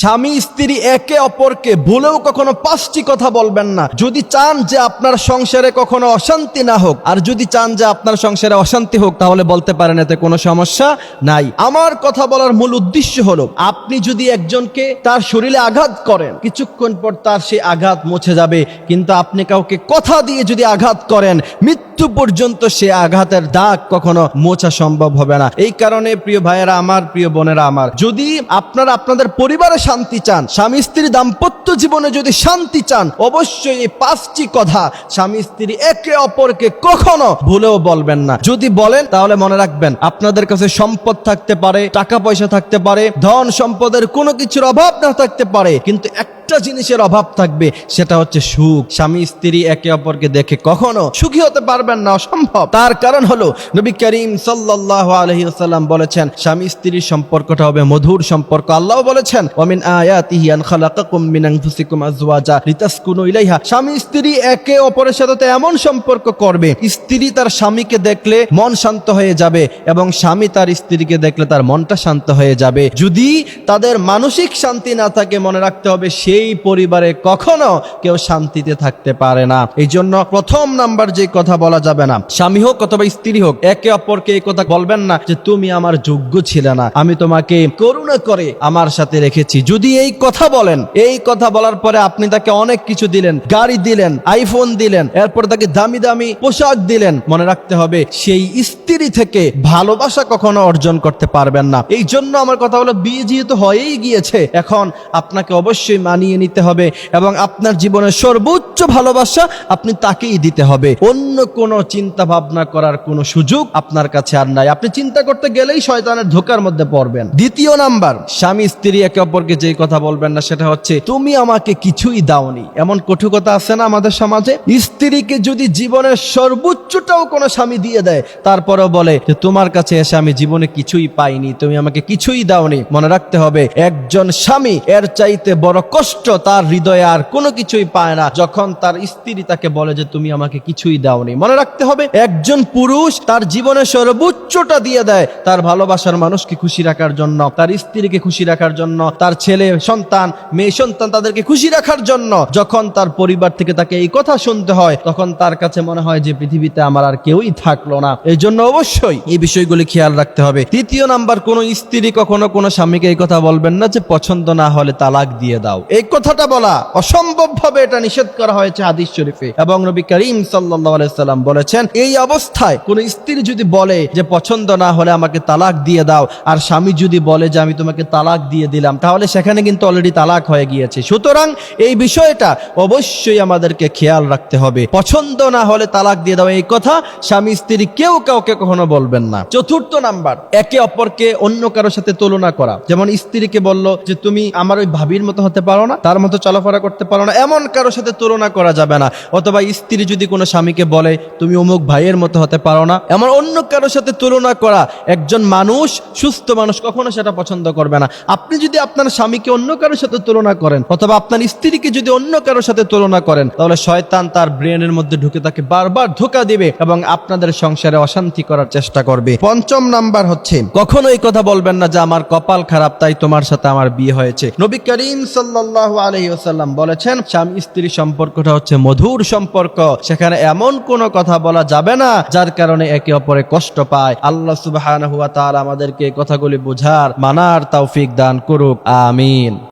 স্বামী, স্ত্রী একে অপরকে ভুলেও কখনো পাঁচটি কথা বলবেন না। যদি চান যে আপনার সংসারে কখনো অশান্তি না হোক, আর যদি চান যে আপনার সংসারে অশান্তি হোক, তাহলে বলতে পারেন এতে কোনো সমস্যা নাই। আমার কথা বলার মূল উদ্দেশ্য হলো, আপনি যদি একজনকে তার শরীরে আঘাত করেন, কিছুক্ষণ পর তার সেই আঘাত মুছে যাবে। কিন্তু আপনি কাউকে কথা দিয়ে যদি আঘাত করেন, মৃত্যু পর্যন্ত সে আঘাতের দাগ কখনো মোছা সম্ভব হবে না। এই কারণে, প্রিয় ভাইয়েরা আমার, প্রিয় বোনেরা আমার, যদি আপনারা আপনাদের পরিবারে শান্তি চান। স্বামী স্ত্রী দাম্পত্য জীবনে যদি শান্তি চান, অবশ্যই এই পাঁচটি কথা স্বামী স্ত্রী একে অপরকে কখনো ভুলেও বলবেন না। যদি বলেন, তাহলে মনে রাখবেন, আপনাদের কাছে সম্পদ থাকতে পারে, টাকা পয়সা থাকতে পারে, ধন সম্পদের কোনো কিছুর অভাব না থাকতে পারে। কিন্তু একটা জিনিসের অভাব থাকবে, সেটা হচ্ছে সুখ। স্বামী স্ত্রী একে অপরকে দেখে কখনো সুখী হতে পারবেন না, অসম্ভব। তার কারণ হলো, নবী করিম সাল্লাহ আলহিউসাল্লাম বলেছেন, স্বামী স্ত্রীর সম্পর্কটা হবে মধুর সম্পর্ক। আল্লাহ বলেছেন মিন ইলাইহা। স্বামী স্ত্রী একে অপরের সাথে এমন সম্পর্ক করবে, স্ত্রী তার স্বামীকে দেখলে মন শান্ত হয়ে যাবে এবং স্বামী তার স্ত্রীকে দেখলে তার মনটা শান্ত হয়ে যাবে। যদি তাদের মানসিক শান্তি না থাকে, মনে রাখতে হবে সেই পরিবারে কখনো কেউ শান্তিতে থাকতে পারে না। এই জন্য প্রথম নাম্বার যে কথা বলা যাবে না, স্বামী হোক অথবা স্ত্রী হোক, একে অপরকে এই কথা বলবেন না যে, তুমি আমার যোগ্য ছিলে না, আমি তোমাকে করুণা করে আমার সাথে রেখেছি। যদি এই কথা বলেন, এই কথা বলার পরে আপনি তাকে অনেক কিছু দিলেন, গাড়ি দিলেন আইফোন দিলেন, এরপর তাকে দামি দামি পোশাক দিলেন, মনে রাখতে হবে সেই স্ত্রী থেকে ভালোবাসা কখনো অর্জন করতে পারবেন না। এই জন্য আমার কথা হলো, বিয়ে যেহেতু হয়েই গিয়েছে, এখন আপনাকে অবশ্যই মানিয়ে নিতে হবে এবং আপনার জীবনের সর্বোচ্চ ভালোবাসা আপনি তাকেই দিতে হবে। অন্য কোনো চিন্তা ভাবনা করার কোনো সুযোগ আপনার কাছে আর নাই। আপনি চিন্তা করতে গেলেই শয়তানের ধোকার মধ্যে পড়বেন। দ্বিতীয় নাম্বার, স্বামী স্ত্রী একে অপরকে যেই কথা বলবেন না, সেটা হচ্ছে, তুমি আমাকে কিছুই দাওনি। এমন কটু কথা আছে না আমাদের সমাজে? স্ত্রীকে যদি জীবনের সর্বোচ্চটাও কোনো স্বামী দিয়ে দেয়, তারপরেও বলে যে, তোমার কাছে এসে আমি জীবনে কিছুই পাইনি, তুমি আমাকে কিছুই দাওনি। মনে রাখতে হবে, একজন স্বামী এর চাইতে বড় কষ্ট তার হৃদয়ে আর কোনো কিছুই পায় না। যখন তার স্ত্রী তাকে বলে যে, তুমি আমাকে কিছুই দাওনি। মনে রাখতে হবে, একজন পুরুষ তার জীবনের সর্বোচ্চটা দিয়ে দেয়। তার ভালোবাসার মানুষকে খুশি রাখার জন্য, তার স্ত্রীকে খুশি রাখার জন্য, তার ছেলে, সন্তান, মেয়ে, সন্তান তাদেরকে খুশি রাখার জন্য। যখন তার পরিবার থেকে তাকে এই কথা শুনতে হয়, তখন তার কাছে মনে হয় যে, পৃথিবীতে আমার আর কেউই থাকল না। এই জন্য অবশ্যই এই বিষয়গুলি খেয়াল রাখতে হবে। তৃতীয় নাম্বার, কোন স্ত্রী কখনো কোনো স্বামীকে এই কথা বলবেন না যে, পছন্দ না হলে তালাক দিয়ে দাও। এই কথাটা বলা অসম্ভব ভাবে এটা নিষেধ করা হয়েছে হাদিস শরীফে। এবং নবী করিম সাল্লাম বলেছেন, এই অবস্থায় কোন স্ত্রী যদি বলে যে, পছন্দ না হলে আমাকে তালাক দিয়ে দাও, আর স্বামী যদি বলে যে, আমি তোমাকে তালাক দিয়ে দিলাম তাহলে সেখানে কিন্তু অলরেডি তালাক হয়ে গিয়েছে। সুতরাং এই বিষয়টা অবশ্যই আমাদেরকে খেয়াল রাখতে হবে। পছন্দ না হলে তালাক দিয়ে দাও, এই কথা স্বামী স্ত্রী কেউ কাউকে কখনো বলবেন না। চতুর্থ নাম্বার, একে অপরকে অন্য কারোর সাথে তুলনা করা। যেমন স্ত্রীকে বলল যে, তুমি আমার ওই ভাবির মতো হতে পারো না, তার মতো চলাফেরা করতে পারো না এমন কারোর সাথে তুলনা করা যাবে না। অথবা স্ত্রী যদি কোনো স্বামীকে বলে, তুমি অমুক ভাইয়ের মতো হতে পারো না। এমন অন্য কারোর সাথে তুলনা করা, একজন মানুষ, সুস্থ মানুষ কখনো সেটা পছন্দ করবে না। আপনি যদি আপনার স্বামীকে অন্য কারোর সাথে তুলনা করেন, অথবা আপনার স্ত্রীকে যদি অন্য কারোর সাথে তুলনা করেন, তাহলে শয়তান তার ব্রেনের মধ্যে ঢুকে তাকে বারবার ধোকা দিবে এবং আপনাদের সংসারে অশান্তি করার চেষ্টা করবে। পঞ্চম নাম্বার হচ্ছে, কখনো এই কথা বলবেন না যে, আমার কপাল খারাপ, তাই তোমার সাথে আমার বিয়ে হয়েছে। নবী করিম সাল্লাহ আলহিউসাল্লাম বলেছেন, স্বামী স্ত্রী সম্পর্কটা হচ্ছে মধুর সম্পর্ক। সেখানে এমন কোনো কথা বলা যাবে না, যার কারণে একে অপরে কষ্ট পায়। আল্লাহ সুবাহ আমাদেরকে কথাগুলি বোঝার, মানার তৌফিক দান করুক। আমিন।